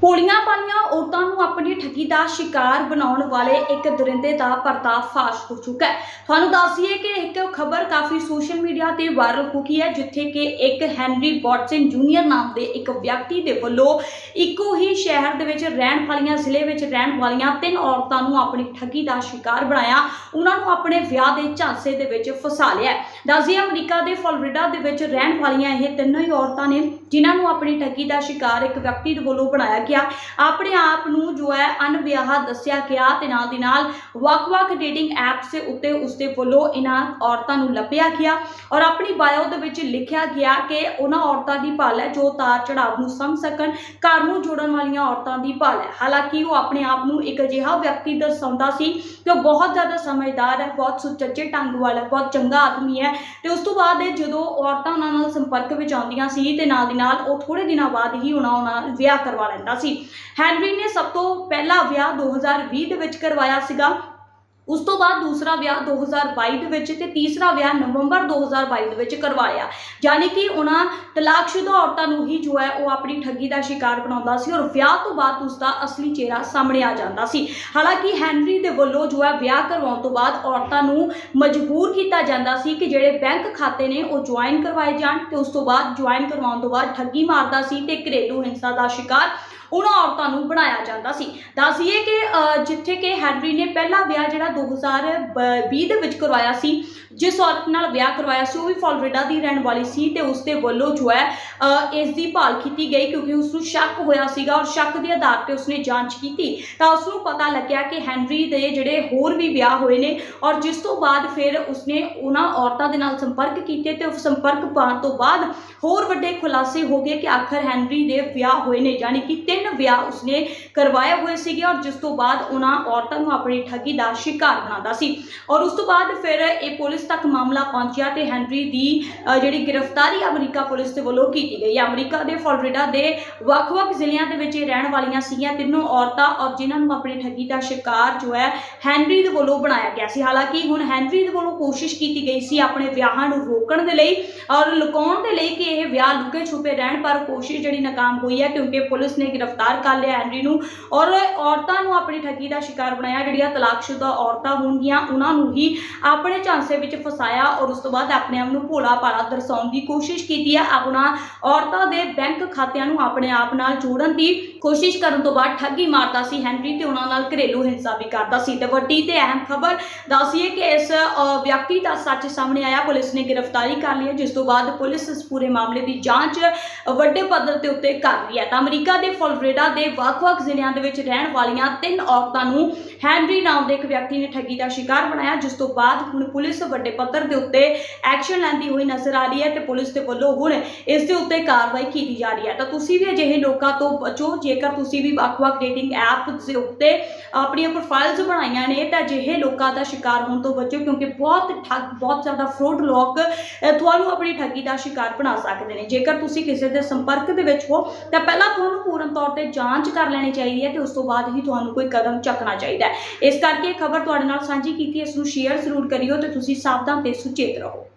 ਪੋਲੀਆਂ ਪਾਲੀਆਂ ਔਰਤਾਂ ਨੂੰ ਆਪਣੀ ਠੱਗੀ ਦਾ ਸ਼ਿਕਾਰ ਬਣਾਉਣ ਵਾਲੇ ਇੱਕ ਦਰਿੰਦੇ ਦਾ ਪਰਦਾਫਾਸ਼ ਹੋ ਚੁੱਕਾ ਹੈ। ਤੁਹਾਨੂੰ ਦੱਸੀਏ ਕਿ ਇੱਕ ਖਬਰ ਕਾਫੀ ਸੋਸ਼ਲ ਮੀਡੀਆ ਤੇ ਵਾਇਰਲ ਹੋ ਗਈ ਹੈ, ਜਿੱਥੇ ਕਿ ਇੱਕ ਹੈਨਰੀ ਬੌਟਸਨ ਜੂਨੀਅਰ ਨਾਮ ਦੇ ਇੱਕ ਵਿਅਕਤੀ ਦੇ ਵੱਲੋਂ ਇੱਕੋ ਹੀ ਸ਼ਹਿਰ ਦੇ ਵਿੱਚ ਰਹਿਣ ਵਾਲੀਆਂ, ਜ਼ਿਲ੍ਹੇ ਵਿੱਚ ਰਹਿਣ ਵਾਲੀਆਂ ਤਿੰਨ ਔਰਤਾਂ ਨੂੰ ਆਪਣੀ ਠੱਗੀ ਦਾ ਸ਼ਿਕਾਰ ਬਣਾਇਆ। ਉਹਨਾਂ ਨੂੰ ਆਪਣੇ ਵਿਆਹ ਦੇ ਝਾਂਸੇ ਦੇ ਵਿੱਚ ਫਸਾ ਲਿਆ ਹੈ। ਅਮਰੀਕਾ ਦੇ ਫਲੋਰੀਡਾ ਦੇ ਵਿੱਚ ਰਹਿਣ ਵਾਲੀਆਂ ਇਹ ਤਿੰਨੋਂ ਹੀ ਔਰਤਾਂ ਨੇ ਜਿਨ੍ਹਾਂ ਨੂੰ ਆਪਣੀ ਠੱਗੀ ਦਾ ਸ਼ਿਕਾਰ ਇੱਕ ਵਿਅਕਤੀ ਦੇ ਵੱਲੋਂ ਬਣਾਇਆ ਗਿਆ। ਆਪਣੇ ਆਪ ਨੂੰ ਜੋ ਹੈ ਅਣਵਿਆਹ ਦੱਸਿਆ ਗਿਆ ਤੇ ਨਾਲ ਦੀ ਨਾਲ ਵੱਖ-ਵੱਖ ਡੇਟਿੰਗ ਐਪਸ ਦੇ ਉੱਤੇ ਉਸਦੇ ਵੱਲੋਂ ਇਹਨਾਂ ਔਰਤਾਂ ਨੂੰ ਲੱਭਿਆ ਗਿਆ ਔਰ ਆਪਣੀ ਬਾਇਓ ਦੇ ਵਿੱਚ ਲਿਖਿਆ ਗਿਆ ਕਿ ਉਹਨਾਂ ਔਰਤਾਂ ਦੀ ਭਾਲ ਹੈ ਜੋ ਤਾਰ ਚੜਾਵ ਨੂੰ ਸਮਝ ਸਕਣ, ਘਰ ਨੂੰ ਜੋੜਨ ਵਾਲੀਆਂ ਔਰਤਾਂ ਦੀ ਭਾਲ ਹੈ। ਹਾਲਾਂਕਿ ਉਹ ਆਪਣੇ ਆਪ ਨੂੰ ਇੱਕ ਅਜਿਹਾ ਵਿਅਕਤੀ ਦਰਸਾਉਂਦਾ ਸੀ ਕਿ ਉਹ ਬਹੁਤ ਜ਼ਿਆਦਾ ਸਮਝਦਾਰ ਹੈ, ਬਹੁਤ ਸੁਚੱਜੇ ਢੰਗ ਵਾਲਾ ਹੈ, ਬਹੁਤ ਚੰਗਾ ਆਦਮੀ ਹੈ ਤੇ ਉਸ ਤੋਂ ਬਾਅਦ ਜਦੋਂ ਔਰਤਾਂ ਉਹਨਾਂ ਨਾਲ ਸੰਪਰਕ ਵਿੱਚ ਆਉਂਦੀਆਂ ਸੀ ਤੇ ਨਾਲ ਦੀ ਨਾਲ ਉਹ ਥੋੜੇ ਦਿਨਾਂ ਬਾਅਦ ਹੀ ਉਹਨਾਂ ਉਹਨਾਂ ਨਾਲ ਵਿਆਹ ਕਰਵਾ ਲੈਂਦਾ ਸੀ। ਹੈਨਰੀ ਨੇ ਸਭ ਤੋਂ ਪਹਿਲਾ ਵਿਆਹ 2020 ਦੇ ਵਿੱਚ ਕਰਵਾਇਆ ਸੀਗਾ। ਉਸ ਤੋਂ ਬਾਅਦ ਦੂਸਰਾ ਵਿਆਹ 2022 ਦੇ ਵਿੱਚ ਤੇ ਤੀਸਰਾ ਵਿਆਹ ਨਵੰਬਰ 2022 ਦੇ ਵਿੱਚ ਕਰਵਾਇਆ। ਯਾਨੀ ਕਿ ਉਹਨਾਂ ਤਲਾਕਸ਼ੁਦਾ ਔਰਤਾਂ ਨੂੰ ਹੀ ਜੋ ਹੈ ਉਹ ਆਪਣੀ ਠੱਗੀ ਦਾ ਸ਼ਿਕਾਰ ਬਣਾਉਂਦਾ ਸੀ ਔਰ ਵਿਆਹ ਤੋਂ ਬਾਅਦ ਉਸ ਦਾ ਅਸਲੀ ਚਿਹਰਾ ਸਾਹਮਣੇ ਆ ਜਾਂਦਾ ਸੀ। ਹਾਲਾਂਕਿ ਹੈਨਰੀ ਦੇ ਵੱਲੋਂ ਜੋ ਹੈ ਵਿਆਹ ਕਰਵਾਉਣ ਤੋਂ ਬਾਅਦ ਔਰਤਾਂ ਨੂੰ ਮਜਬੂਰ ਕੀਤਾ ਜਾਂਦਾ ਸੀ ਕਿ ਜਿਹੜੇ ਬੈਂਕ ਖਾਤੇ ਨੇ ਉਹ ਜੁਆਇਨ ਕਰਵਾਏ ਜਾਣ ਤੇ ਉਸ ਤੋਂ ਬਾਅਦ ਜੁਆਇਨ ਕਰਵਾਉਣ ਤੋਂ ਬਾਅਦ ਠੱਗੀ ਮਾਰਦਾ ਸੀ ਤੇ ਘਰੇਲੂ ਹਿੰਸਾ ਦਾ ਸ਼ਿਕਾਰ ਉਹਨਾਂ ਔਰਤਾਂ ਨੂੰ ਬਣਾਇਆ ਜਾਂਦਾ ਸੀ। ਦੱਸੀਏ ਕਿ ਜਿੱਥੇ ਕਿ ਹੈਨਰੀ ਨੇ ਪਹਿਲਾ ਵਿਆਹ ਜਿਹੜਾ 2020 ਦੇ ਵਿੱਚ ਕਰਵਾਇਆ ਸੀ ਜਿਸ ਔਰਤ ਨਾਲ ਵਿਆਹ ਕਰਵਾਇਆ ਸੀ, ਉਹ ਵੀ ਫਲੋਰੀਡਾ ਦੀ ਰਹਿਣ ਵਾਲੀ ਸੀ ਤੇ ਉਸ ਦੇ ਵੱਲੋਂ ਜੋ ਹੈ ਇਸ ਦੀ ਭਾਲ ਕੀਤੀ ਗਈ ਕਿਉਂਕਿ ਉਸ ਨੂੰ ਸ਼ੱਕ ਹੋਇਆ ਸੀਗਾ ਔਰ ਸ਼ੱਕ ਦੇ ਆਧਾਰ ਤੇ ਉਸਨੇ ਜਾਂਚ ਕੀਤੀ ਤਾਂ ਉਸ ਨੂੰ ਪਤਾ ਲੱਗਿਆ ਕਿ ਹੈਨਰੀ ਦੇ ਜਿਹੜੇ ਹੋਰ ਵੀ ਵਿਆਹ ਹੋਏ ਨੇ ਔਰ ਜਿਸ ਤੋਂ ਬਾਅਦ ਫਿਰ ਉਸਨੇ ਉਹਨਾਂ ਔਰਤਾਂ ਦੇ ਨਾਲ ਸੰਪਰਕ ਕੀਤੇ ਤੇ ਉਸ ਸੰਪਰਕ ਪਾਉਣ ਤੋਂ ਬਾਅਦ ਹੋਰ ਵੱਡੇ ਖੁਲਾਸੇ ਹੋ ਗਏ ਕਿ ਆਖਰ ਹੈਨਰੀ ਦੇ ਵਿਆਹ ਹੋਏ ਨੇ, ਯਾਨੀ ਕਿ ਤਿੰਨ ਵਿਆਹ ਉਸਨੇ ਕਰਵਾਏ ਹੋਏ ਸੀਗੇ ਔਰ ਜਿਸ ਤੋਂ ਬਾਅਦ ਉਹਨਾਂ ਔਰਤਾਂ ਨੂੰ ਆਪਣੀ ਠੱਗੀ ਦਾ ਸ਼ਿਕਾਰ ਬਣਾਉਂਦਾ ਸੀ। ਔਰ ਉਸ ਤੋਂ ਬਾਅਦ ਫਿਰ ਇਹ ਪੁਲਿਸ ਤੱਕ ਮਾਮਲਾ ਪਹੁੰਚਿਆ ਤੇ ਹੈਨਰੀ ਦੀ ਜਿਹੜੀ ਗ੍ਰਿਫਤਾਰੀ ਅਮਰੀਕਾ ਪੁਲਿਸ ਦੇ ਵੱਲੋਂ ਕੀਤੀ ਗਈ ਹੈ। ਅਮਰੀਕਾ ਦੇ ਫਲੋਰੀਡਾ ਦੇ ਵੱਖ-ਵੱਖ ਜ਼ਿਲ੍ਹਿਆਂ ਦੇ ਵਿੱਚ ਇਹ ਰਹਿਣ ਵਾਲੀਆਂ ਸੀਗੀਆਂ ਤਿੰਨੋਂ ਔਰਤਾਂ ਔਰ ਜਿਨ੍ਹਾਂ ਨੂੰ ਆਪਣੀ ਠੱਗੀ ਦਾ ਸ਼ਿਕਾਰ ਜੋ ਹੈ ਹੈਨਰੀ ਦੇ ਵੱਲੋਂ ਬਣਾਇਆ ਗਿਆ ਸੀ। ਹਾਲਾਂਕਿ ਹੁਣ ਹੈਨਰੀ ਦੇ ਵੱਲੋਂ ਕੋਸ਼ਿਸ਼ ਕੀਤੀ ਗਈ ਸੀ ਆਪਣੇ ਵਿਆਹਾਂ ਨੂੰ ਰੋਕਣ ਦੇ ਲਈ ਔਰ ਲੁਕਾਉਣ ਦੇ ਲਈ ਕਿ ਇਹ ਵਿਆਹ ਲੁਕੇ ਛੁਪੇ ਰਹਿਣ, ਪਰ ਕੋਸ਼ਿਸ਼ ਜਿਹੜੀ ਨਾਕਾਮ ਹੋਈ ਹੈ ਕਿਉਂਕਿ ਪੁਲਿਸ ਨੇ ਗ੍ਰਿਫਤਾਰ ਕਰ ਲਿਆ ਹੈਨਰੀ ਨੂੰ ਔਰ ਔਰਤਾਂ ਨੂੰ ਆਪਣੀ ਠੱਗੀ ਦਾ ਸ਼ਿਕਾਰ ਬਣਾਇਆ। ਜਿਹੜੀਆਂ ਤਲਾਕਸ਼ੁਦਾ ਔਰਤਾਂ ਹੋਣਗੀਆਂ, ਉਹਨਾਂ ਨੂੰ ਹੀ ਆਪਣੇ ਝਾਂਸੇ ਵਿੱਚ ਫਸਾਇਆ ਔਰ ਉਸ ਤੋਂ ਬਾਅਦ ਆਪਣੇ ਆਪ ਨੂੰ ਭੋਲਾ ਭਾਲਾ ਦਰਸਾਉਣ ਦੀ ਕੋਸ਼ਿਸ਼ ਕੀਤੀ ਹੈ। ਆਪਣਾ ਔਰਤਾਂ ਦੇ ਬੈਂਕ ਖਾਤਿਆਂ ਨੂੰ ਆਪਣੇ ਆਪ ਨਾਲ ਜੋੜਨ ਦੀ ਕੋਸ਼ਿਸ਼ ਕਰਨ ਤੋਂ ਬਾਅਦ ਠੱਗੀ ਮਾਰਦਾ ਸੀ ਹੈਨਰੀ ਤੇ ਉਹਨਾਂ ਨਾਲ ਘਰੇਲੂ ਹਿੰਸਾ ਵੀ ਕਰਦਾ ਸੀ। ਤੇ ਵੱਡੀ ਤੇ ਅਹਿਮ ਖਬਰ ਦੱਸੀਏ ਕਿ ਇਸ ਵਿਅਕਤੀ ਦਾ ਸੱਚ ਸਾਹਮਣੇ ਆਇਆ। ਪੁਲਿਸ ਨੇ ਗ੍ਰਿਫਤਾਰੀ ਕਰ ਲਈ ਜਿਸ ਤੋਂ ਬਾਅਦ ਪੁਲਿਸ ਇਸ ਪੂਰੇ ਮਾਮਲੇ ਦੀ ਜਾਂਚ ਵੱਡੇ ਪੱਧਰ ਤੇ ਉੱਤੇ ਕਰ ਰਹੀ ਹੈ। ਤਾਂ ਅਮਰੀਕਾ ਦੇ ਫਲੋਰੀਡਾ ਦੇ ਵੱਖ-ਵੱਖ ਜ਼ਿਲ੍ਹਿਆਂ ਦੇ ਵਿੱਚ ਰਹਿਣ ਵਾਲੀਆਂ ਤਿੰਨ ਔਰਤਾਂ ਨੂੰ ਹੈਨਰੀ ਨਾਮ ਦੇ ਇੱਕ ਵਿਅਕਤੀ ਨੇ ਠੱਗੀ ਦਾ ਸ਼ਿਕਾਰ ਬਣਾਇਆ, ਜਿਸ ਤੋਂ ਬਾਅਦ ਹੁਣ ਪੁਲਿਸ ਵੱਡੇ ਪੱਧਰ ਦੇ ਉੱਤੇ ਐਕਸ਼ਨ ਲੈਂਦੀ ਹੋਈ ਨਜ਼ਰ ਆ ਰਹੀ ਹੈ ਤੇ ਪੁਲਿਸ ਦੇ ਵੱਲੋਂ ਹੁਣ ਇਸ ਦੇ ਉੱਤੇ ਕਾਰਵਾਈ ਕੀਤੀ ਜਾ ਰਹੀ ਹੈ। ਤਾਂ ਤੁਸੀਂ ਵੀ ਅਜਿਹੇ ਲੋਕਾਂ ਤੋਂ ਬਚੋ, ਜੇਕਰ ਤੁਸੀਂ ਵੀ ਵੱਖ-ਵੱਖ ਡੇਟਿੰਗ ਐਪ ਦੇ ਉੱਤੇ ਆਪਣੀਆਂ ਪ੍ਰੋਫਾਈਲਸ ਬਣਾਈਆਂ ਨੇ, ਤਾਂ ਅਜਿਹੇ ਲੋਕਾਂ ਦਾ ਸ਼ਿਕਾਰ ਹੋਣ ਤੋਂ ਬਚੋ, ਕਿਉਂਕਿ ਬਹੁਤ ਠੱਗ, ਬਹੁਤ ਜ਼ਿਆਦਾ ਫਰੋਡ ਲੋਕ ਤੁਹਾਨੂੰ ਆਪਣੀ ਠੱਗੀ ਦਾ ਸ਼ਿਕਾਰ ਬਣਾ ਸਕਦੇ ਨੇ। ਜੇਕਰ ਤੁਸੀਂ ਕਿਸੇ ਦੇ ਸੰਪਰਕ ਦੇ ਵਿੱਚ ਹੋ, ਤਾਂ ਪਹਿਲਾਂ ਤੁਹਾਨੂੰ ਪੂਰਨ ਤੌਰ ਤੇ ਜਾਂਚ ਕਰ ਲੈਣੀ ਚਾਹੀਦੀ ਹੈ ਤੇ ਉਸ ਤੋਂ ਬਾਅਦ ਹੀ ਤੁਹਾਨੂੰ ਕੋਈ ਕਦਮ ਚੱਕਣਾ ਚਾਹੀਦਾ ਹੈ। ਇਸ ਕਰਕੇ ਇਹ ਖਬਰ ਤੁਹਾਡੇ ਨਾਲ ਸਾਂਝੀ ਕੀਤੀ ਇਸ ਨੂੰ ਸ਼ੇਅਰ ਜ਼ਰੂਰ ਕਰਿਓ ਤੇ ਤੁਸੀਂ ਸਾਵਧਾਨ ਤੇ ਸੁਚੇਤ ਰਹੋ